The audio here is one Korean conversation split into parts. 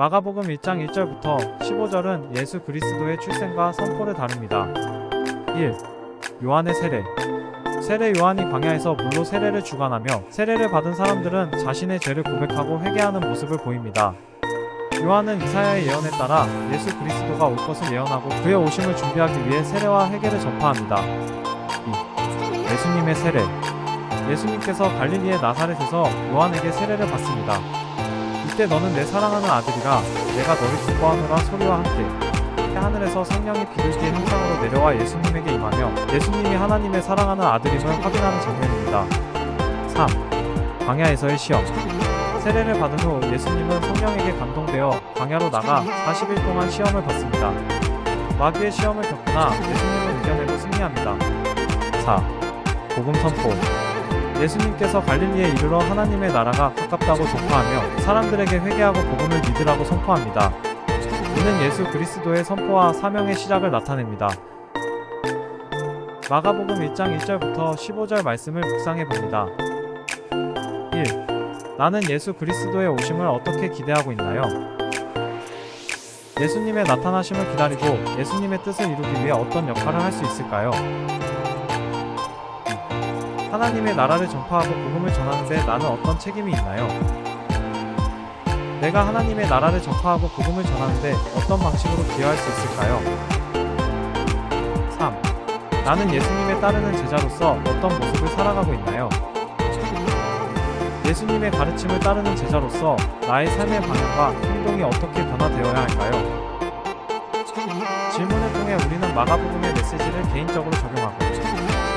마가복음 1장 1절부터 15절은 예수 그리스도의 출생과 선포를 다룹니다. 1. 요한의 세례 세례 요한이 광야에서 물로 세례를 주관하며 세례를 받은 사람들은 자신의 죄를 고백하고 회개하는 모습을 보입니다. 요한은 이사야의 예언에 따라 예수 그리스도가 올 것을 예언하고 그의 오심을 준비하기 위해 세례와 회개를 전파합니다. 2. 예수님의 세례 예수님께서 갈릴리의 나사렛에서 요한에게 세례를 받습니다. 이때 너는 내 사랑하는 아들이라 내가 너를 기뻐하노라 소리와 함께 하늘에서 성령이 비둘기의 형상으로 내려와 예수님에게 임하며 예수님이 하나님의 사랑하는 아들임을 확인하는 장면입니다. 3. 광야에서의 시험 세례를 받은 후 예수님은 성령에게 감동되어 광야로 나가 40일 동안 시험을 받습니다. 마귀의 시험을 겪으나 예수님은 이겨내고 승리합니다. 4. 복음 선포 예수님께서 갈릴리에 이르러 하나님의 나라가 가깝다고 전파하며 사람들에게 회개하고 복음을 믿으라고 선포합니다. 이는 예수 그리스도의 선포와 사명의 시작을 나타냅니다. 마가복음 1장 1절부터 15절 말씀을 묵상해 봅니다. 1. 나는 예수 그리스도의 오심을 어떻게 기대하고 있나요? 예수님의 나타나심을 기다리고 예수님의 뜻을 이루기 위해 어떤 역할을 할 수 있을까요? 하나님의 나라를 전파하고 복음을 전하는데 나는 어떤 책임이 있나요? 내가 하나님의 나라를 전파하고 복음을 전하는데 어떤 방식으로 기여할 수 있을까요? 3. 나는 예수님의 따르는 제자로서 어떤 모습을 살아가고 있나요? 예수님의 가르침을 따르는 제자로서 나의 삶의 방향과 행동이 어떻게 변화되어야 할까요? 질문을 통해 우리는 마가복음의 메시지를 개인적으로 적용하고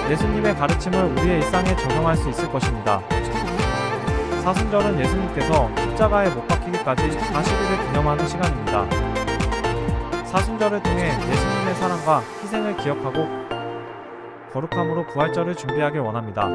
예수님의 가르침을 우리의 일상에 적용할 수 있을 것입니다. 사순절은 예수님께서 십자가에 못 박히기까지 40일을 기념하는 시간입니다. 사순절을 통해 예수님의 사랑과 희생을 기억하고 거룩함으로 부활절을 준비하길 원합니다.